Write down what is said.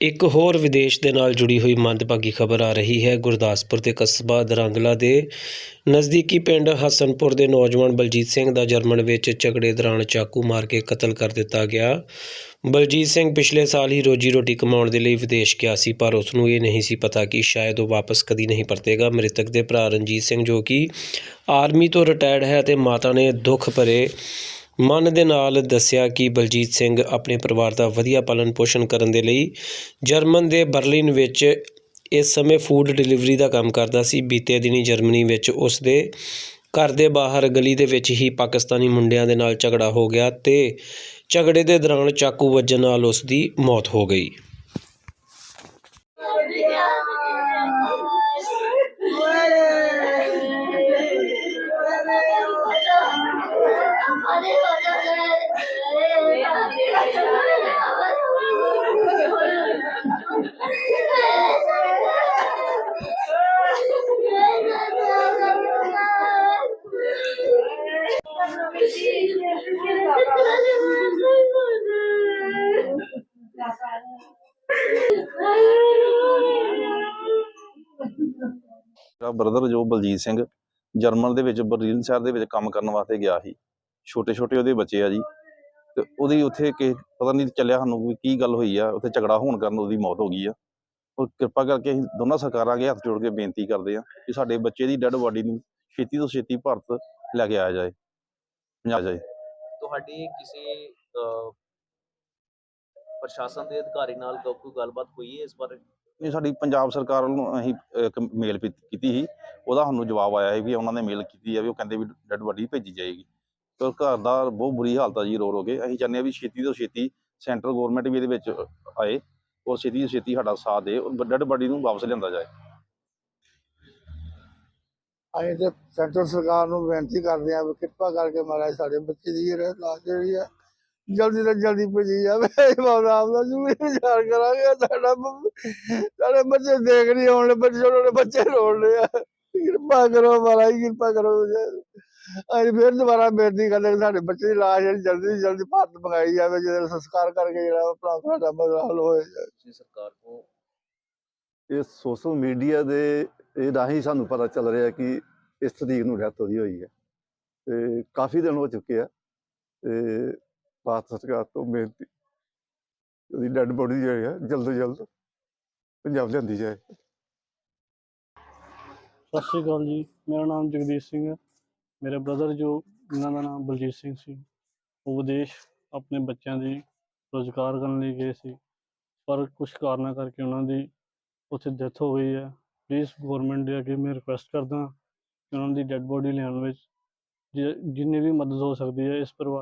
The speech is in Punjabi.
ਇੱਕ ਹੋਰ ਵਿਦੇਸ਼ ਦੇ ਨਾਲ ਜੁੜੀ ਹੋਈ ਮੰਦਭਾਗੀ ਖਬਰ ਆ ਰਹੀ ਹੈ। ਗੁਰਦਾਸਪੁਰ ਦੇ ਕਸਬਾ ਦਰੰਗਲਾ ਦੇ ਨਜ਼ਦੀਕੀ ਪਿੰਡ ਹਸਨਪੁਰ ਦੇ ਨੌਜਵਾਨ ਬਲਜੀਤ ਸਿੰਘ ਦਾ ਜਰਮਨ ਵਿੱਚ ਝਗੜੇ ਦੌਰਾਨ ਚਾਕੂ ਮਾਰ ਕੇ ਕਤਲ ਕਰ ਦਿੱਤਾ ਗਿਆ। ਬਲਜੀਤ ਸਿੰਘ ਪਿਛਲੇ ਸਾਲ ਹੀ ਰੋਜੀ ਰੋਟੀ ਕਮਾਉਣ ਦੇ ਲਈ ਵਿਦੇਸ਼ ਗਿਆ ਸੀ, ਪਰ ਉਸ ਨੂੰ ਇਹ ਨਹੀਂ ਸੀ ਪਤਾ ਕਿ ਸ਼ਾਇਦ ਉਹ ਵਾਪਸ ਕਦੀ ਨਹੀਂ ਪਰਤੇਗਾ। ਮ੍ਰਿਤਕ ਦੇ ਭਰਾ ਰਣਜੀਤ ਸਿੰਘ ਜੋ ਕਿ ਆਰਮੀ ਤੋਂ ਰਿਟਾਇਰਡ ਹੈ ਅਤੇ ਮਾਤਾ ਨੇ ਦੁੱਖ ਭਰੇ ਮਨ ਦੇ ਨਾਲ ਦੱਸਿਆ ਕਿ ਬਲਜੀਤ ਸਿੰਘ ਆਪਣੇ ਪਰਿਵਾਰ ਦਾ ਵਧੀਆ ਪਾਲਣ ਪੋਸ਼ਣ ਕਰਨ ਦੇ ਲਈ ਜਰਮਨ ਦੇ ਬਰਲਿਨ ਵਿੱਚ ਇਸ ਸਮੇਂ ਫੂਡ ਡਿਲੀਵਰੀ ਦਾ ਕੰਮ ਕਰਦਾ ਸੀ। ਬੀਤੇ ਦਿਨੀ ਜਰਮਨੀ ਵਿੱਚ ਉਸ ਦੇ ਘਰ ਦੇ ਬਾਹਰ ਗਲੀ ਦੇ ਵਿੱਚ ਹੀ ਪਾਕਿਸਤਾਨੀ ਮੁੰਡਿਆਂ ਦੇ ਨਾਲ ਝਗੜਾ ਹੋ ਗਿਆ ਤੇ ਝਗੜੇ ਦੇ ਦੌਰਾਨ ਚਾਕੂ ਵੱਜਣ ਨਾਲ ਉਸ ਦੀ ਮੌਤ ਹੋ ਗਈ। ਮੇਰਾ ਬ੍ਰਦਰ ਜੋ ਬਲਜੀਤ ਸਿੰਘ ਜਰਮਨ ਦੇ ਵਿੱਚ, ਬਰਲਿਨ ਸ਼ਹਿਰ ਦੇ ਵਿੱਚ ਕੰਮ ਕਰਨ ਵਾਸਤੇ ਗਿਆ ਸੀ। ਛੋਟੇ ਛੋਟੇ ਉਹਦੇ ਬੱਚੇ ਆ ਜੀ। ਤੇ ਉਹਦੀ ਉੱਥੇ ਕਿ ਪਤਾ ਨਹੀਂ ਚੱਲਿਆ ਸਾਨੂੰ ਵੀ ਕੀ ਗੱਲ ਹੋਈ ਆ, ਉੱਥੇ ਝਗੜਾ ਹੋਣ ਕਾਰਨ ਉਹਦੀ ਮੌਤ ਹੋ ਗਈ ਆ। ਉਹ ਕਿਰਪਾ ਕਰਕੇ ਅਸੀਂ ਦੋਨਾਂ ਸਰਕਾਰਾਂ ਅੱਗੇ ਹੱਥ ਜੋੜ ਕੇ ਬੇਨਤੀ ਕਰਦੇ ਆ ਕਿ ਸਾਡੇ ਬੱਚੇ ਦੀ ਡੈੱਡ ਬਾਡੀ ਨੂੰ ਛੇਤੀ ਤੋਂ ਛੇਤੀ ਭਾਰਤ ਲੈ ਕੇ ਆਇਆ ਜਾਏ। ਪੰਜਾਬ ਜਾਏ। ਤੁਹਾਡੀ ਕਿਸੇ ਪ੍ਰਸ਼ਾਸਨ ਦੇ ਅਧਿਕਾਰੀ ਨਾਲ ਕੋਈ ਗੱਲਬਾਤ ਹੋਈ ਹੈ ਇਸ ਬਾਰੇ? ਇਹ ਸਾਡੀ ਪੰਜਾਬ ਸਰਕਾਰ ਨੂੰ ਅਸੀਂ ਇੱਕ ਮੇਲ ਕੀਤੀ ਸੀ। ਉਹਦਾ ਸਾਨੂੰ ਜਵਾਬ ਆਇਆ ਸੀ ਵੀ ਉਹਨਾਂ ਨੇ ਮੇਲ ਕੀਤੀ ਆ ਵੀ ਉਹ ਕਹਿੰਦੇ ਵੀ ਡੈੱਡ ਬਾਡੀ ਭੇਜੀ ਜਾਏਗੀ। ਤੇ ਘਰ ਦਾ ਬਹੁਤ ਬੁਰੀ ਹਾਲਤ ਆ ਜੀ ਰੋ ਰੋ ਕੇ। ਅਸੀਂ ਚਾਹੁੰਦੇ ਆ ਵੀ ਛੇਤੀ ਤੋਂ ਛੇਤੀ ਸੈਂਟਰਲ ਗਵਰਨਮੈਂਟ ਵੀ ਇਹਦੇ ਵਿੱਚ ਆਏ ਔਰ ਛੇਤੀ ਤੋਂ ਛੇਤੀ ਸਾਡਾ ਸਾਥ ਦੇ ਔਰ ਡੈੱਡ ਨੂੰ ਵਾਪਸ ਲਿਆਂਦਾ ਜਾਏ। ਅਸੀਂ ਤੇ ਸੈਂਟਰ ਸਰਕਾਰ ਨੂੰ ਬੇਨਤੀ ਕਰਦੇ ਹਾਂ ਵੀ ਕਿਰਪਾ ਕਰਕੇ ਮਹਾਰਾਜ ਸਾਡੇ ਬੱਚੇ ਦੀ ਜਿਹੜਾ ਲਾਸ਼ ਜਿਹੜੀ ਆ ਜਲਦੀ ਤੋਂ ਜਲਦੀ ਭੇਜੀ ਜਾਵੇ। ਬਾਬਾ ਆਪ ਦਾ ਜੁਮੇ ਵਿਚਾਰ ਕਰਾਂਗੇ ਸਾਡਾ ਸਾਡੇ ਬੱਚੇ ਦੇਖ ਨਹੀਂ ਆਉਣ ਬੱਚੇ ਛੋਟੇ ਛੋਟੇ ਬੱਚੇ ਰੋਣ ਰਹੇ ਆ। ਕਿਰਪਾ ਕਰੋ ਮਹਾਰਾਜ ਕਿਰਪਾ ਕਰੋ ਅਸੀਂ ਫਿਰ ਦੁਬਾਰਾ ਬੇਨਤੀ ਕਰਦੇ ਕਿ ਸਾਡੇ ਬੱਚੇ ਦੀ ਲਾਸ਼ ਜਿਹੜੀ ਜਲਦੀ ਜਲਦੀ ਭਾਰਤ ਮੰਗਾਈ ਜਾਵੇ ਜਿਹਦਾ ਸੰਸਕਾਰ ਕਰਕੇ ਜਿਹੜਾ ਆਪਣਾ ਸਾਡਾ ਮਸਲਾ ਹੱਲ ਹੋਏ ਸਰਕਾਰ ਤੋਂ ਇਹ ਸੋਸ਼ਲ ਮੀਡੀਆ ਦੇ ਇਹ ਰਾਹੀਂ ਸਾਨੂੰ ਪਤਾ ਚੱਲ ਰਿਹਾ ਕਿ ਇਸ ਤਰੀਕ ਨੂੰ ਡੈਥ ਉਹਦੀ ਹੋਈ ਹੈ। ਤੇ ਕਾਫੀ ਦਿਨ ਹੋ ਚੁੱਕੇ ਆ। ਤੇ ਭਾਰਤ ਸਰਕਾਰ ਤੋਂ ਬੇਨਤੀ। ਉਹਦੀ ਡੈੱਡ ਬੋਡੀ ਜਿਹੜੀ ਹੈ ਜਲਦ ਤੋਂ ਜਲਦ ਪੰਜਾਬ ਲਿਆਂਦੀ ਜਾਏ। ਸਤਿ ਸ਼੍ਰੀ ਅਕਾਲ ਜੀ। ਮੇਰਾ ਨਾਮ ਜਗਦੀਸ਼ ਸਿੰਘ ਹੈ। ਮੇਰੇ ਬ੍ਰਦਰ ਜੋ, ਇਹਨਾਂ ਦਾ ਨਾਮ ਬਲਜੀਤ ਸਿੰਘ ਸੀ। ਉਹ ਵਿਦੇਸ਼ ਆਪਣੇ ਬੱਚਿਆਂ ਦੀ ਰੋਜ਼ਗਾਰ ਕਰਨ ਲਈ ਗਏ ਸੀ। ਪਰ ਕੁਝ ਕਾਰਨਾਂ ਕਰਕੇ ਉਹਨਾਂ ਦੀ ਉੱਥੇ ਡੈਥ ਹੋ ਗਈ ਹੈ। ਪਲੀਜ਼ ਗਵਰਨਮੈਂਟ ਦੇ ਅੱਗੇ ਮੈਂ ਰਿਕੁਐਸਟ ਕਰਦਾ ਕਿ ਉਹਨਾਂ ਦੀ ਡੈੱਡ ਬੋਡੀ ਲਿਆਉਣ ਵਿੱਚ ਜਿੰਨੀ ਵੀ ਮਦਦ ਹੋ ਸਕਦੀ ਹੈ ਇਸ ਪਰਿਵਾਰ